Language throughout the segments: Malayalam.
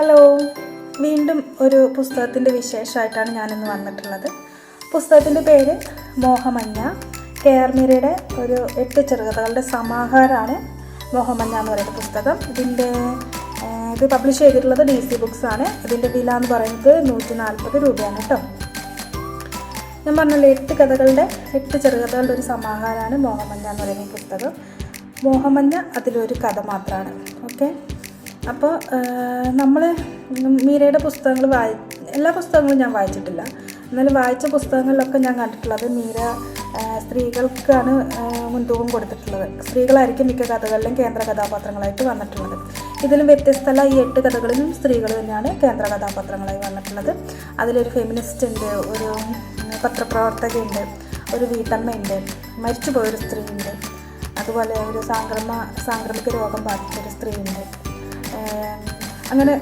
ഹലോ വീണ്ടും ഒരു പുസ്തകത്തിന്റെ വിശേഷമായിട്ടാണ് ഞാനിന്ന് വന്നിട്ടുള്ളത്. പുസ്തകത്തിന്റെ പേര് മോഹമഞ്ഞ. കെ ആർ മീരയുടെ ഒരു എട്ട് ചെറുകഥകളുടെ സമാഹാരമാണ് മോഹമഞ്ഞ എന്ന് പറയുന്ന പുസ്തകം. ഇതിന്റെ ഇത് പബ്ലിഷ് ചെയ്തിട്ടുള്ളത് ഡി സി ബുക്സ് ആണ്. ഇതിന്റെ വില എന്ന് പറയുന്നത് നൂറ്റി നാൽപ്പത് രൂപയാണ് കേട്ടോ. ഞാൻ പറഞ്ഞല്ലോ എട്ട് കഥകളുടെ എട്ട് ചെറുകഥകളുടെ ഒരു സമാഹാരമാണ് മോഹമഞ്ഞ എന്ന് പറയുന്ന പുസ്തകം. മോഹമഞ്ഞ അതിലൊരു കഥ മാത്രമാണ്. ഓക്കെ? അപ്പോൾ നമ്മൾ മീരയുടെ പുസ്തകങ്ങൾ വായി എല്ലാ പുസ്തകങ്ങളും ഞാൻ വായിച്ചിട്ടില്ല. എന്നാലും വായിച്ച പുസ്തകങ്ങളിലൊക്കെ ഞാൻ കണ്ടിട്ടുള്ളത് മീര സ്ത്രീകൾക്കാണ് മുൻതൂക്കം കൊടുത്തിട്ടുള്ളത്. സ്ത്രീകളായിരിക്കും മിക്ക കഥകളിലും കേന്ദ്ര കഥാപാത്രങ്ങളായിട്ട് വന്നിട്ടുള്ളത്. ഇതിലും വ്യത്യസ്തമല്ല ഈ എട്ട് കഥകളിലും സ്ത്രീകൾ തന്നെയാണ് കേന്ദ്ര കഥാപാത്രങ്ങളായി വന്നിട്ടുള്ളത്. അതിലൊരു ഫെമിനിസ്റ്റ് ഉണ്ട് ഒരു പത്രപ്രവർത്തകയുണ്ട് ഒരു വീട്ടമ്മയുണ്ട് മരിച്ചുപോയൊരു സ്ത്രീയുണ്ട്. അതുപോലെ ഒരു സാംക്രമ സാംക്രമിക രോഗം ബാധിച്ചൊരു സ്ത്രീയുണ്ട്. അങ്ങനെ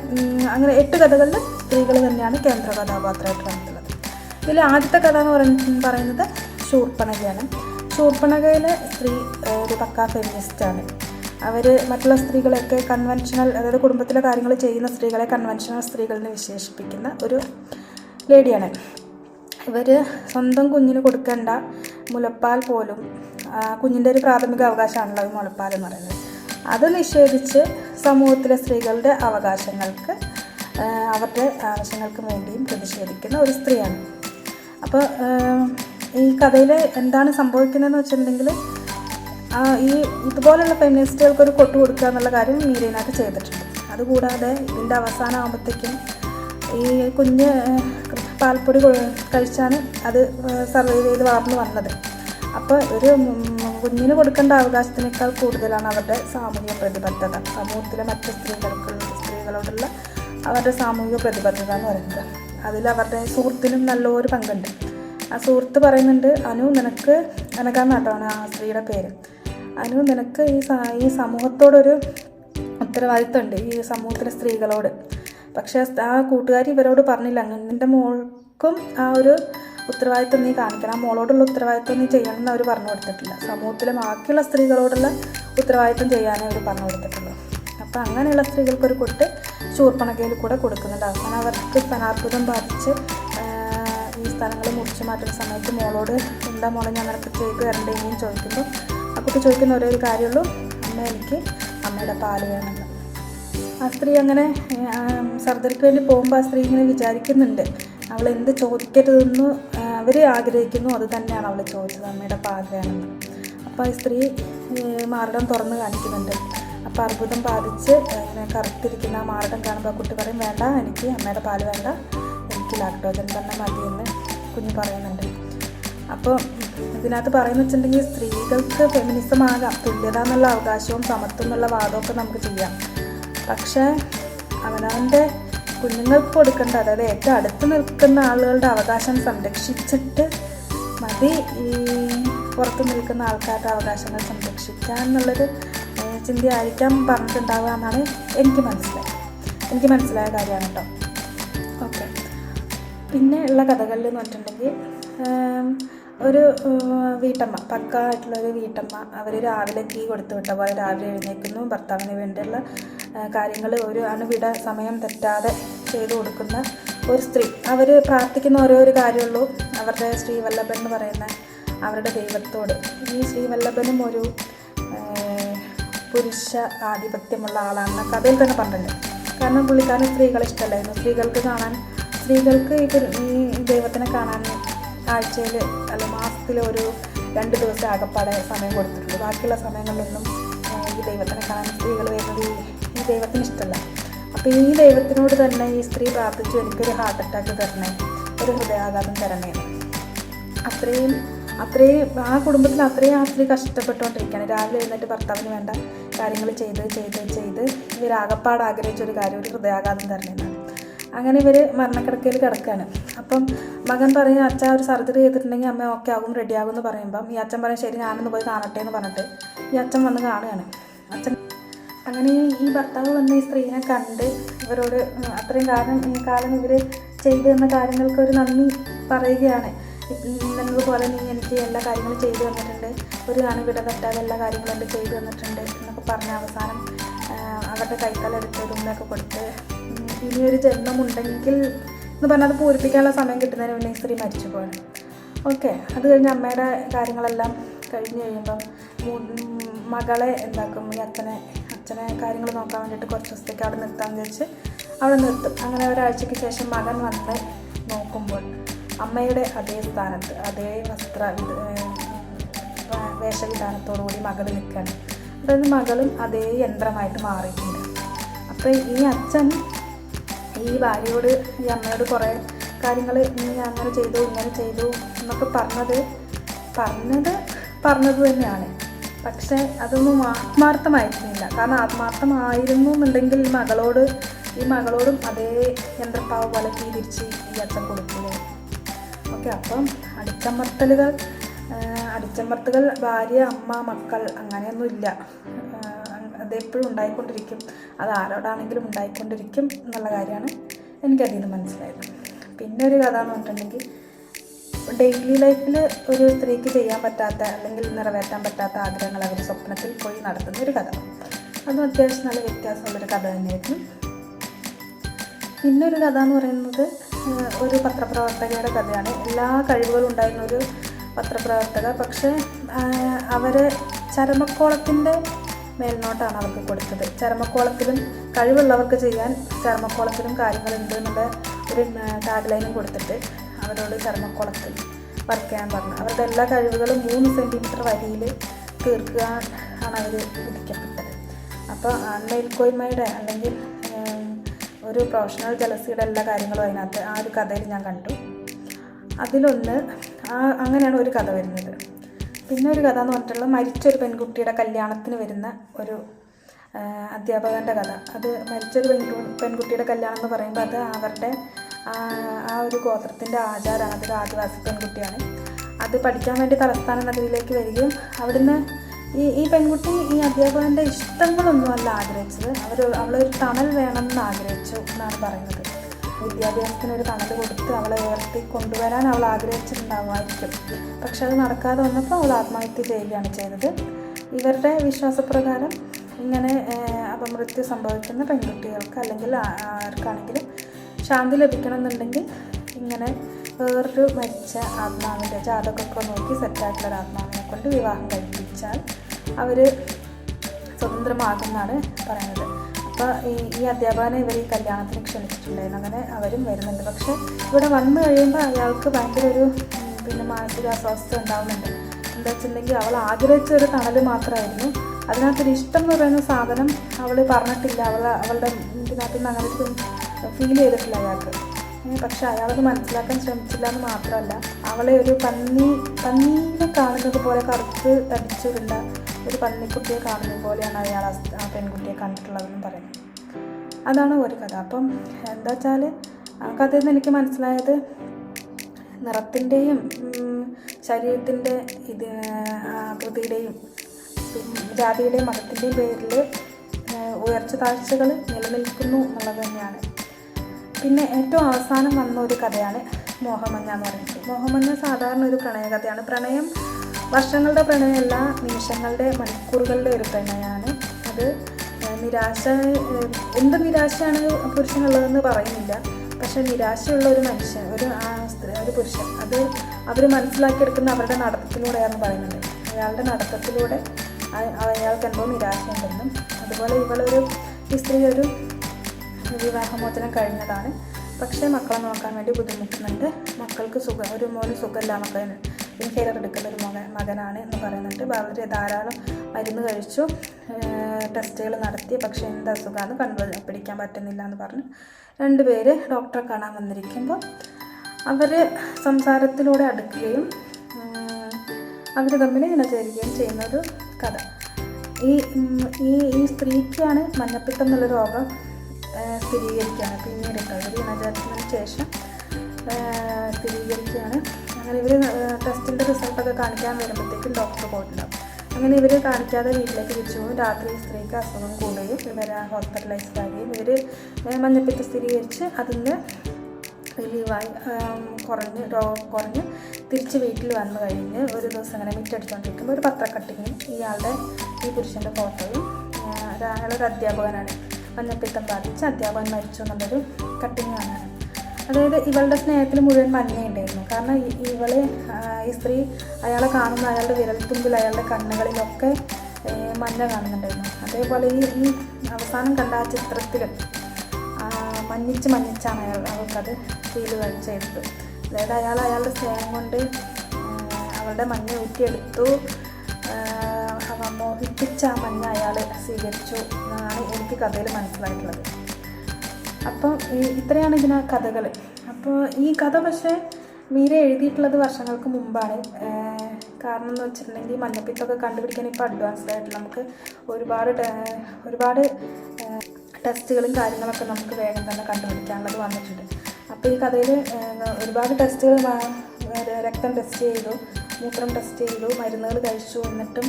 അങ്ങനെ എട്ട് കഥകളിൽ സ്ത്രീകൾ തന്നെയാണ് കേന്ദ്ര കഥാപാത്രമായിട്ട് വന്നിട്ടുള്ളത്. ഇതിൽ ആദ്യത്തെ കഥ എന്ന് പറയുന്നത് ശൂർപ്പണകയാണ്. ശൂർപ്പണകയിലെ സ്ത്രീ ഒരു പക്കാ ഫെമിനിസ്റ്റാണ് അവർ മറ്റുള്ള സ്ത്രീകളെയൊക്കെ കൺവെൻഷണൽ അതായത് കുടുംബത്തിലെ കാര്യങ്ങൾ ചെയ്യുന്ന സ്ത്രീകളെ കൺവെൻഷണൽ സ്ത്രീകളെന്ന് വിശേഷിപ്പിക്കുന്ന ഒരു ലേഡിയാണ്. ഇവർ സ്വന്തം കുഞ്ഞിന് കൊടുക്കേണ്ട മുലപ്പാൽ പോലും കുഞ്ഞിന്റെ ഒരു പ്രാഥമിക അവകാശമാണല്ലോ മുലപ്പാൽ എന്ന് പറയുന്നത്. അത് നിഷേധിച്ച് സമൂഹത്തിലെ സ്ത്രീകളുടെ അവകാശങ്ങൾക്ക് അവരുടെ ആവശ്യങ്ങൾക്ക് വേണ്ടിയും പ്രതിഷേധിക്കുന്ന ഒരു സ്ത്രീയാണ്. അപ്പോൾ ഈ കഥയിൽ എന്താണ് സംഭവിക്കുന്നതെന്ന് വെച്ചിട്ടുണ്ടെങ്കിൽ ഈ ഇതുപോലെയുള്ള ഫെമിനിസ്റ്റുകൾക്ക് ഒരു കൊട്ടു കൊടുക്കുക എന്നുള്ള കാര്യം മീരയിനകത്ത് ചെയ്തിട്ടുണ്ട്. അതുകൂടാതെ ഇതിന്റെ അവസാനമാകുമ്പോഴത്തേക്കും ഈ കുഞ്ഞ് പാൽപ്പൊടി കഴിച്ചാണ് അത് സർവൈവ് ചെയ്ത് വളർന്നു വന്നത്. അപ്പോൾ ഒരു കുഞ്ഞിന് കൊടുക്കേണ്ട അവകാശത്തിനേക്കാൾ കൂടുതലാണ് അവരുടെ സാമൂഹിക പ്രതിബദ്ധത. സമൂഹത്തിലെ മറ്റ് സ്ത്രീകൾക്കുള്ള സ്ത്രീകളോടുള്ള അവരുടെ സാമൂഹിക പ്രതിബദ്ധത എന്ന് പറയുന്നത്. അതിൽ അവരുടെ സുഹൃത്തിനും നല്ലൊരു പങ്കുണ്ട്. ആ സുഹൃത്ത് പറയുന്നുണ്ട് അനു നിനക്ക് അനകാന്നാട്ടാണ് ആ സ്ത്രീയുടെ പേര്. അനു നിനക്ക് ഈ ഈ സമൂഹത്തോടൊരു ഉത്തരവാദിത്തമുണ്ട് ഈ സമൂഹത്തിലെ സ്ത്രീകളോട്. പക്ഷേ ആ കൂട്ടുകാരി ഇവരോട് പറഞ്ഞില്ല. നിന്റെ മോൾക്കും ആ ഒരു ഉത്തരവാദിത്തം നീ കാണിക്കണം. മോളോടുള്ള ഉത്തരവാദിത്വം നീ ചെയ്യണം എന്ന് അവർ പറഞ്ഞു കൊടുത്തിട്ടില്ല. സമൂഹത്തിലെ ബാക്കിയുള്ള സ്ത്രീകളോടുള്ള ഉത്തരവാദിത്വം ചെയ്യാനേ അവർ പറഞ്ഞു കൊടുത്തിട്ടുള്ളൂ. അപ്പോൾ അങ്ങനെയുള്ള സ്ത്രീകൾക്കൊരു കൊട്ട് ശൂർപ്പണകയിൽ കൂടെ കൊടുക്കുന്നുണ്ട്. അവസാനം അവർക്ക് സ്ഥാനാർബുദം ബാധിച്ച് ഈ സ്ഥലങ്ങൾ മുറിച്ചു മാറ്റുന്ന സമയത്ത് മോളോട് എന്താ മോളെ അങ്ങനെ ചെയ്ത് തരണ്ടേ ഇനിയും ചോദിക്കുമ്പോൾ ആ കുട്ടി ചോദിക്കുന്ന ഒരേ ഒരു കാര്യമുള്ളൂ. അമ്മ എനിക്ക് അമ്മയുടെ പാൽ വേണമെന്ന്. ആ സ്ത്രീ അങ്ങനെ സർജറിക്ക് വേണ്ടി പോകുമ്പോൾ ആ സ്ത്രീ ഇങ്ങനെ വിചാരിക്കുന്നുണ്ട്. അവൾ എന്ത് ചോദിക്കരുതെന്ന് ആഗ്രഹിക്കുന്നു അത് തന്നെയാണ് അവൾ ചോദിച്ചത് അമ്മയുടെ പാൽ വേണമെന്ന് അപ്പോൾ ആ സ്ത്രീ മാർഗം തുറന്ന് കാണിക്കുന്നുണ്ട്. അപ്പോൾ അർബുദം ബാധിച്ച് ഇങ്ങനെ കറുത്തിരിക്കുന്ന ആ മാറിടം കാണുമ്പോൾ കുട്ടി പറയും വേണ്ട എനിക്ക് അമ്മയുടെ പാൽ വേണ്ട എനിക്ക് ലാക്ടോജൻ തന്നെ എന്ന് കുഞ്ഞ് പറയുന്നുണ്ട്. അപ്പോൾ ഇതിനകത്ത് പറയുന്ന വെച്ചിട്ടുണ്ടെങ്കിൽ സ്ത്രീകൾക്ക് ഫെമിനിസം ആകാം തുല്യത എന്നുള്ള അവകാശവും സമത്വം എന്നുള്ള വാദമൊക്കെ നമുക്ക് ചെയ്യാം. പക്ഷേ അവനവന്റെ കുഞ്ഞുങ്ങൾക്ക് കൊടുക്കേണ്ട അതായത് ഏറ്റവും അടുത്ത് നിൽക്കുന്ന ആളുകളുടെ അവകാശം സംരക്ഷിച്ചിട്ട് മതി ഈ പുറത്ത് നിൽക്കുന്ന ആൾക്കാരുടെ അവകാശങ്ങൾ സംരക്ഷിക്കാൻ എന്നുള്ളൊരു ചിന്തയായിരിക്കാം പറഞ്ഞിട്ടുണ്ടാവുക എന്നാണ് എനിക്ക് മനസ്സിലായത്. എനിക്ക് മനസ്സിലായ കാര്യമാണ് കേട്ടോ. ഓക്കെ. പിന്നെ ഉള്ള കഥകളിൽ എന്ന് പറഞ്ഞിട്ടുണ്ടെങ്കിൽ ഒരു വീട്ടമ്മ പക്ക ആയിട്ടുള്ള വീട്ടമ്മ അവർ രാവിലെ തീ കൊടുത്തു വിട്ട പോലെ രാവിലെ എഴുന്നേൽക്കുന്നു. ഭർത്താവിന് വേണ്ടിയുള്ള കാര്യങ്ങൾ ഒരു അണുവിട സമയം തെറ്റാതെ ചെയ്തു കൊടുക്കുന്ന ഒരു സ്ത്രീ. അവർ പ്രാർത്ഥിക്കുന്ന ഓരോ ഒരു കാര്യമുള്ളൂ. അവരുടെ ശ്രീവല്ലഭൻ എന്ന് പറയുന്ന അവരുടെ ദൈവത്തോട്. ഈ ശ്രീവല്ലഭനും ഒരു പുരുഷ ആധിപത്യമുള്ള ആളാണെന്ന് കഥയിൽ തന്നെ പറഞ്ഞിട്ടുണ്ട്. കാരണം പുള്ളിക്കാരൻ സ്ത്രീകളെ ഇഷ്ടമല്ലായിരുന്നു സ്ത്രീകൾക്ക് കാണാൻ സ്ത്രീകൾക്ക് ഈ ദൈവത്തിനെ കാണാൻ ആഴ്ചയിൽ അല്ല മാസത്തിൽ ഒരു രണ്ട് ദിവസം ആകപ്പാടെ സമയം കൊടുത്തിട്ടുള്ളൂ ബാക്കിയുള്ള സമയങ്ങളിലൊന്നും ഈ ദൈവത്തിനെ കാണാൻ സ്ത്രീകൾ ദൈവത്തിന് ഇഷ്ടമല്ല അപ്പോൾ ഈ ദൈവത്തിനോട് തന്നെ ഈ സ്ത്രീ പ്രാർത്ഥിച്ചു എനിക്കൊരു ഹാർട്ട് അറ്റാക്ക് തരണേ. ഒരു ഹൃദയാഘാതം തരണേ. അത്രയും അത്രയും ആ കുടുംബത്തിൽ അത്രയും ആ സ്ത്രീ കഷ്ടപ്പെട്ടുകൊണ്ടിരിക്കുകയാണ്. രാവിലെ എഴുന്നേറ്റ് ഭർത്താവിന് വേണ്ട കാര്യങ്ങൾ ചെയ്ത് ചെയ്ത് ചെയ്ത് ഇവർ ആകപ്പാട് ആഗ്രഹിച്ച ഒരു കാര്യം ഒരു ഹൃദയാഘാതം തരണേന്ന് അങ്ങനെ ഇവർ മരണക്കിടക്കയിൽ കിടക്കുകയാണ്. അപ്പം മകൻ പറയും അച്ഛ ഒരു സർജറി ചെയ്തിട്ടുണ്ടെങ്കിൽ അമ്മ ഓക്കെ ആകും റെഡി ആകും എന്ന് പറയുമ്പം ഈ അച്ഛൻ പറയും ശരി ഞാനൊന്ന് പോയി കാണട്ടെ എന്ന് പറഞ്ഞിട്ട് ഈ അച്ഛൻ വന്ന് കാണുകയാണ്. അച്ഛൻ അങ്ങനെ ഈ ഭർത്താവ് വന്ന് ഈ സ്ത്രീനെ കണ്ട് ഇവരോട് അത്രയും കാലം ഈ കാലം ഇവർ ചെയ്തു തന്ന കാര്യങ്ങൾക്ക് ഒരു നന്ദി പറയുകയാണ്. എന്നതുപോലെ നീ എനിക്ക് എല്ലാ കാര്യങ്ങളും ചെയ്തു തന്നിട്ടുണ്ട്. ഒരു അണുവിട തട്ടാതെ എല്ലാ കാര്യങ്ങളും എന്റെ ചെയ്തു തന്നിട്ടുണ്ട് എന്നൊക്കെ പറഞ്ഞ അവസാനം അവരുടെ കൈക്കാലെടുത്ത് തുമ്മയൊക്കെ കൊടുത്ത് ഇനിയൊരു ജന്മമുണ്ടെങ്കിൽ എന്ന് പറഞ്ഞാൽ അത് പൂരിപ്പിക്കാനുള്ള സമയം കിട്ടുന്നതിന് മുന്നേ സ്ത്രീ മരിച്ചു പോകണം ഓക്കെ അത് കഴിഞ്ഞ് അമ്മയുടെ കാര്യങ്ങളെല്ലാം കഴിഞ്ഞ് കഴിയുമ്പം മകളെ എന്താക്കും ഈ അച്ഛനെ അച്ഛനെ കാര്യങ്ങൾ നോക്കാൻ വേണ്ടിയിട്ട് കുറച്ച് ദിവസത്തേക്ക് അവിടെ നിർത്താമെന്ന് വെച്ച് അവിടെ നിർത്തും. അങ്ങനെ ഒരാഴ്ചയ്ക്ക് ശേഷം മകൻ വന്ന് നോക്കുമ്പോൾ അമ്മയുടെ അതേ സ്ഥാനത്ത് അതേ വസ്ത്ര വേഷവിധാനത്തോടു കൂടി വേഷവിധാനത്തോടുകൂടി മകൾ നിൽക്കുകയാണ്. അതായത് മകളും അതേ യന്ത്രമായിട്ട് മാറിയിട്ടുണ്ട് അപ്പോൾ ഈ അച്ഛൻ ഈ ഭാര്യയോട് ഈ അമ്മയോട് കുറേ കാര്യങ്ങൾ നീ അങ്ങനെ ചെയ്തു ഇങ്ങനെ ചെയ്തു എന്നൊക്കെ പറഞ്ഞത് പറഞ്ഞത് പറഞ്ഞത് തന്നെയാണ്. പക്ഷേ അതൊന്നും ആത്മാർത്ഥമായിരുന്നില്ല കാരണം ആത്മാർത്ഥമായിരുന്നു എന്നുണ്ടെങ്കിൽ മകളോട് ഈ മകളോടും അതേ യന്ത്രപ്പാവ് പോലെ തിരിച്ച് ഈ അച്ഛൻ കൊടുക്കുന്നു ഓക്കെ അപ്പം അടിച്ചമർത്തലുകൾ അടിച്ചമർത്തുകൾ ഭാര്യ അമ്മ മക്കൾ അങ്ങനെയൊന്നുമില്ല. അതെപ്പോഴും ഉണ്ടായിക്കൊണ്ടിരിക്കും. അത് ആരോടാണെങ്കിലും ഉണ്ടായിക്കൊണ്ടിരിക്കും എന്നുള്ള കാര്യമാണ് എനിക്കതിൽ നിന്ന് മനസ്സിലായത്. പിന്നെ ഒരു കഥ എന്ന് പറഞ്ഞിട്ടുണ്ടെങ്കിൽ ഡെയിലി ലൈഫിൽ ഒരു സ്ത്രീക്ക് ചെയ്യാൻ പറ്റാത്ത അല്ലെങ്കിൽ നിറവേറ്റാൻ പറ്റാത്ത ആഗ്രഹങ്ങൾ അവർ സ്വപ്നത്തിൽ പോയി നടത്തുന്ന ഒരു കഥ. അതും അത്യാവശ്യം നല്ല വ്യത്യാസമുള്ളൊരു കഥ തന്നെയായിരുന്നു. പിന്നെ ഒരു കഥ എന്ന് പറയുന്നത് ഒരു പത്രപ്രവർത്തകയുടെ കഥയാണ്. എല്ലാ കഴിവുകളും ഉണ്ടായിരുന്ന ഒരു പത്രപ്രവർത്തക പക്ഷേ അവരെ ചരമക്കോളത്തിന്റെ മേൽനോട്ടാണ് അവർക്ക് കൊടുത്തത്. ചരമക്കോളത്തിലും കഴിവുള്ളവർക്ക് ചെയ്യാൻ ചരമക്കോളത്തിലും കാര്യങ്ങളുണ്ട് എന്നുള്ള ഒരു ടാഗ് ലൈനും കൊടുത്തിട്ട് അവരോട് ചർമ്മക്കുളത്ത് വർക്ക് ചെയ്യാൻ പറഞ്ഞു. അവരുടെ എല്ലാ കഴിവുകളും മൂന്ന് സെന്റിമീറ്റർ വരിയിൽ തീർക്കുക ആണ് അവർ വിധിക്കപ്പെട്ടത്. അപ്പോൾ മേൽക്കോയ്മയുടെ അല്ലെങ്കിൽ ഒരു പ്രൊഫഷണൽ ജലസിയുടെ എല്ലാ കാര്യങ്ങളും അതിനകത്ത് ആ ഒരു കഥയിൽ ഞാൻ കണ്ടു. അതിലൊന്ന് ആ അങ്ങനെയാണ് ഒരു കഥ വരുന്നത്. പിന്നെ ഒരു കഥ എന്ന് പറഞ്ഞിട്ടുള്ളത് മരിച്ചൊരു പെൺകുട്ടിയുടെ കല്യാണത്തിന് വരുന്ന ഒരു അധ്യാപകന്റെ കഥ. അത് മരിച്ചൊരു പെൺകു പെൺകുട്ടിയുടെ കല്യാണം എന്ന് പറയുമ്പോൾ അത് അവരുടെ ആ ഒരു ഗോത്രത്തിന്റെ ആചാരമാണ് അതൊരു ആദിവാസി പെൺകുട്ടിയാണ്. അത് പഠിക്കാൻ വേണ്ടി തലസ്ഥാന നഗരിയിലേക്ക് വരികയും അവിടുന്ന് ഈ ഈ പെൺകുട്ടി ഈ അധ്യാപകന്റെ ഇഷ്ടങ്ങളൊന്നും അല്ല ആഗ്രഹിച്ചത്. അവർ അവളൊരു തണൽ വേണമെന്ന് ആഗ്രഹിച്ചു എന്നാണ് പറയുന്നത്. വിദ്യാഭ്യാസത്തിന് ഒരു തണൽ കൊടുത്ത് അവളെ ഉയർത്തി കൊണ്ടുവരാൻ അവൾ ആഗ്രഹിച്ചിട്ടുണ്ടാവുമായിരിക്കും. പക്ഷെ അത് നടക്കാതെ വന്നപ്പോൾ അവൾ ആത്മഹത്യ ചെയ്യുകയാണ് ചെയ്തത്. ഇവരുടെ വിശ്വാസപ്രകാരം ഇങ്ങനെ അപമൃത്യു സംഭവിക്കുന്ന പെൺകുട്ടികൾക്ക് അല്ലെങ്കിൽ ആർക്കാണെങ്കിലും ശാന്തി ലഭിക്കണം എന്നുണ്ടെങ്കിൽ ഇങ്ങനെ വേറൊരു മരിച്ച ആത്മാവിന്റെ ജാതകമൊക്കെ നോക്കി സെറ്റായിട്ടുള്ള ഒരു ആത്മാവിനെ കൊണ്ട് വിവാഹം കഴിപ്പിച്ചാൽ അവർ സ്വതന്ത്രമാകുമെന്നാണ് പറയുന്നത്. അപ്പോൾ ഈ ഈ അധ്യാപകനെ ഇവർ ഈ കല്യാണത്തിന് ക്ഷണിച്ചിട്ടുണ്ടായിരുന്നു. അങ്ങനെ അവരും വരുന്നുണ്ട്. പക്ഷേ ഇവിടെ വന്നു കഴിയുമ്പോൾ അയാൾക്ക് ഭയങ്കര ഒരു പിന്നെ മാനസിക അസ്വസ്ഥ ഉണ്ടാവുന്നുണ്ട്. എന്താ വെച്ചിട്ടുണ്ടെങ്കിൽ അവൾ ആഗ്രഹിച്ച ഒരു തണൽ മാത്രമായിരുന്നു. അതിനകത്തൊരു ഇഷ്ടം എന്ന് പറയുന്ന സാധനം അവൾ പറഞ്ഞിട്ടില്ല. അവൾ അവളുടെ ഇതിനകത്ത് നിന്ന് അങ്ങനെ ഫീൽ ചെയ്തിട്ടില്ല അയാൾക്ക്. പക്ഷെ അയാളത് മനസ്സിലാക്കാൻ ശ്രമിച്ചില്ല എന്ന് മാത്രമല്ല അവളെ ഒരു പന്നി പന്നീനെ കാണുന്നത് പോലെ കറുത്ത് തടിച്ചുരുണ്ട ഒരു പന്നിക്കുട്ടിയെ കാണുന്നത് പോലെയാണ് അയാൾ ആ പെൺകുട്ടിയെ കണ്ടിട്ടുള്ളതെന്ന് പറയുന്നത്. അതാണ് ഒരു കഥ. അപ്പം എന്താ വെച്ചാൽ ആ കഥയിൽ നിന്ന് എനിക്ക് മനസ്സിലായത് നിറത്തിന്റെയും ശരീരത്തിന്റെ ഇത് ആകൃതിയുടെയും ജാതിയുടെയും മതത്തിന്റെയും പേരിൽ ഉയർച്ച താഴ്ചകൾ നിലനിൽക്കുന്നു എന്നുള്ളത് തന്നെയാണ്. പിന്നെ ഏറ്റവും അവസാനം വന്ന ഒരു കഥയാണ് മോഹമഞ്ഞ എന്ന് പറയുന്നത് മോഹമഞ്ഞ സാധാരണ ഒരു പ്രണയകഥയാണ് പ്രണയം വർഷങ്ങളുടെ പ്രണയമല്ല നിമിഷങ്ങളുടെ മണിക്കൂറുകളുടെ ഒരു പ്രണയമാണ്. അത് നിരാശ എന്ത് നിരാശയാണ് പുരുഷനുള്ളതെന്ന് പറയുന്നില്ല. പക്ഷെ നിരാശയുള്ള ഒരു മനുഷ്യൻ ഒരു സ്ത്രീ ഒരു പുരുഷൻ അത് അവർ മനസ്സിലാക്കിയെടുക്കുന്ന അവരുടെ നടത്തത്തിലൂടെയാണെന്ന് പറയുന്നുണ്ട് അയാളുടെ നടത്തത്തിലൂടെ അയ- അയാൾക്ക് എന്തോ നിരാശയുണ്ടെന്നും അതുപോലെ ഇവളൊരു ഈ സ്ത്രീ ഒരു വിവാഹമോചനം കഴിഞ്ഞതാണ്. പക്ഷേ മക്കളെ നോക്കാൻ വേണ്ടി ബുദ്ധിമുട്ടുന്നുണ്ട്. മക്കൾക്ക് സുഖം ഒരു മോന് സുഖമില്ല മകന് ഇൻഹേലർ എടുക്കുന്ന ഒരു മകൻ മകനാണ് എന്ന് പറയുന്നുണ്ട്. വളരെ ധാരാളം മരുന്ന് കഴിച്ചു. ടെസ്റ്റുകൾ നടത്തി. പക്ഷേ എന്താ അസുഖമാണ് കണ്ടു പിടിക്കാൻ പറ്റുന്നില്ല എന്ന് പറഞ്ഞ്. രണ്ടുപേര് ഡോക്ടറെ കാണാൻ വന്നിരിക്കുമ്പോൾ അവർ സംസാരത്തിലൂടെ അടുക്കുകയും അവർ തമ്മിൽ ഇണചേരുകയും ചെയ്യുന്ന കഥ. ഈ ഈ സ്ത്രീക്കാണ് മഞ്ഞപ്പിത്തം എന്നുള്ള രോഗം സ്ഥിരീകരിക്കുകയാണ് പിന്നീട് ഒരു ഇണചേർന്നതിന് ശേഷം സ്ഥിരീകരിക്കുകയാണ്. അങ്ങനെ ഇവർ ടെസ്റ്റിന്റെ റിസൾട്ടൊക്കെ കാണിക്കാൻ വരുമ്പോഴത്തേക്കും ഡോക്ടർ പോയിട്ടുണ്ടാവും. അങ്ങനെ ഇവർ കാണിക്കാതെ വീട്ടിലേക്ക് തിരിച്ചു പോകും. രാത്രി സ്ത്രീക്ക് അസുഖം കൂടുകയും ഇവർ ഹോസ്പിറ്റലൈസ്ഡ് ആകുകയും ഇവർ മഞ്ഞപ്പിത്തം സ്ഥിരീകരിച്ച് അതിന്റെ റിലീവായി കുറഞ്ഞ് രോഗം കുറഞ്ഞ് തിരിച്ച് വീട്ടിൽ വന്നു കഴിഞ്ഞ് ഒരു ദിവസം അങ്ങനെ മിറ്റടിച്ചുകൊണ്ടിരിക്കുമ്പോൾ ഒരു പത്രക്കട്ടിങ്ങും ഇയാളുടെ ഈ പുരുഷന്റെ ഫോട്ടോയും അയാളൊരു അധ്യാപകനാണ്. മഞ്ഞപ്പിത്തം ബാധിച്ച് അധ്യാപകൻ മരിച്ചു എന്നുള്ളൊരു കട്ടിങ് കാണാൻ അതായത് ഇവളുടെ സ്നേഹത്തിൽ മുഴുവൻ മഞ്ഞയുണ്ടായിരുന്നു. കാരണം ഇവളെ ഈ സ്ത്രീ അയാളെ കാണുന്ന അയാളുടെ വിരൽത്തുമ്പിൽ അയാളുടെ കണ്ണുകളിലൊക്കെ മഞ്ഞ കാണുന്നുണ്ടായിരുന്നു. അതേപോലെ ഈ ഈ അവസാനം കണ്ട ആ ചിത്രത്തിൽ മഞ്ഞിച്ച് മഞ്ഞിച്ചാണ് അയാൾ അവൾക്കത് ഫീൽ ചെയ്തത്. അതായത് അയാൾ അയാളുടെ സ്നേഹം കൊണ്ട് അവളുടെ മഞ്ഞ ഊറ്റിയെടുത്തു. മോഹിപ്പിച്ച ആ മഞ്ഞ അയാൾ സ്വീകരിച്ചു എന്നാണ് എനിക്ക് കഥയിൽ മനസ്സിലായിട്ടുള്ളത്. അപ്പം ഇത്രയാണ് ഇതിന് കഥകൾ. അപ്പോൾ ഈ കഥ പക്ഷേ മീര എഴുതിയിട്ടുള്ളത് വർഷങ്ങൾക്ക് മുമ്പാണ്. കാരണം എന്ന് വെച്ചിട്ടുണ്ടെങ്കിൽ ഈ മഞ്ഞപ്പിത്തമൊക്കെ കണ്ടുപിടിക്കാൻ ഇപ്പോൾ അഡ്വാൻസ്ഡ് ആയിട്ട് നമുക്ക് ഒരുപാട് ഒരുപാട് ടെസ്റ്റുകളും കാര്യങ്ങളൊക്കെ നമുക്ക് വേഗം തന്നെ കണ്ടുപിടിക്കാനുള്ളത് വന്നിട്ടുണ്ട്. അപ്പോൾ ഈ കഥയിൽ ഒരുപാട് ടെസ്റ്റുകൾ രക്തം ടെസ്റ്റ് ചെയ്തു മൂത്രം ടെസ്റ്റ് ചെയ്തു മരുന്നുകൾ കഴിച്ചു എന്നിട്ടും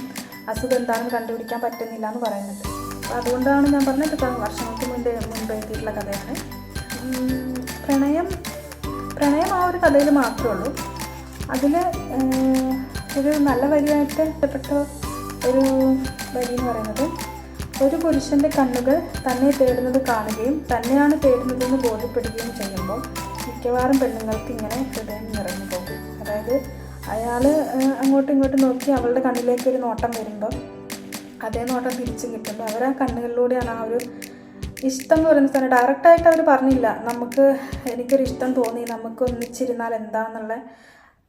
അസുഖം എന്താണെന്ന് കണ്ടുപിടിക്കാൻ പറ്റുന്നില്ല എന്ന് പറയുന്നത്. അപ്പോൾ അതുകൊണ്ടാണ് ഞാൻ പറഞ്ഞത് ഇപ്പം വർഷങ്ങൾക്ക് മുൻപേ മുൻപ് എഴുതിയിട്ടുള്ള കഥയാണ്. പ്രണയം പ്രണയം ആ ഒരു കഥയിൽ മാത്രമേ ഉള്ളൂ. അതിൽ ഒരു നല്ല വരിയായിട്ട് ഇഷ്ടപ്പെട്ട ഒരു വരി എന്ന് പറയുന്നത് ഒരു പുരുഷന്റെ കണ്ണുകൾ തന്നെ തേടുന്നത് കാണുകയും തന്നെയാണ് തേടുന്നതെന്ന് ബോധ്യപ്പെടുകയും ചെയ്യുമ്പോൾ മിക്കവാറും പെണ്ണുങ്ങൾക്ക് ഇങ്ങനെ ഹൃദയം നിറഞ്ഞു പോകും. അതായത് അയാൾ അങ്ങോട്ടും ഇങ്ങോട്ടും നോക്കി അവളുടെ കണ്ണിലേക്ക് ഒരു നോട്ടം വരുമ്പോൾ അതേ നോട്ടം തിരിച്ചു കിട്ടുമ്പോൾ അവർ ആ കണ്ണുകളിലൂടെയാണ് ആ ഒരു ഇഷ്ടം എന്ന് പറയുന്ന സ്ഥലം ഡയറക്റ്റായിട്ട് അവർ പറഞ്ഞില്ല. നമുക്ക് എനിക്കൊരു ഇഷ്ടം തോന്നി. നമുക്ക് ഒന്നിച്ചിരുന്നാൽ എന്താണെന്നുള്ള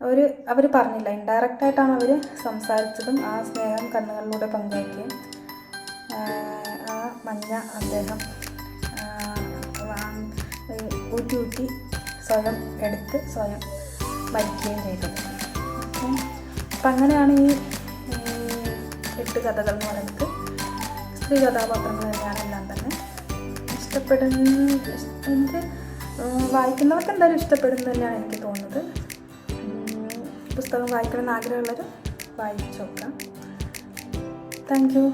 ഒരു അവർ പറഞ്ഞില്ല. ഇൻഡയറക്റ്റായിട്ടാണ് അവർ സംസാരിച്ചതും ആ സ്നേഹം കണ്ണുകളിലൂടെ പങ്കുവയ്ക്കുകയും ആ മഞ്ഞ അദ്ദേഹം ഊറ്റി ഊറ്റി സ്വയം എടുത്ത് സ്വയം മരിക്കുകയും ചെയ്തത് അപ്പം അങ്ങനെയാണ് ഈ എട്ട് കഥകൾ എന്ന് പറയുന്നത്. സ്ത്രീ കഥാപാത്രങ്ങൾ തന്നെയാണ് എല്ലാം തന്നെ. ഇഷ്ടപ്പെടുന്ന ഇഷ്- എനിക്ക് വായിക്കുന്നവർക്ക് എന്തായാലും ഇഷ്ടപ്പെടുന്നു തന്നെയാണ് എനിക്ക് തോന്നുന്നത്. പുസ്തകം വായിക്കണമെന്ന് ആഗ്രഹമുള്ളവർ വായിച്ചു നോക്കാം. Thank you.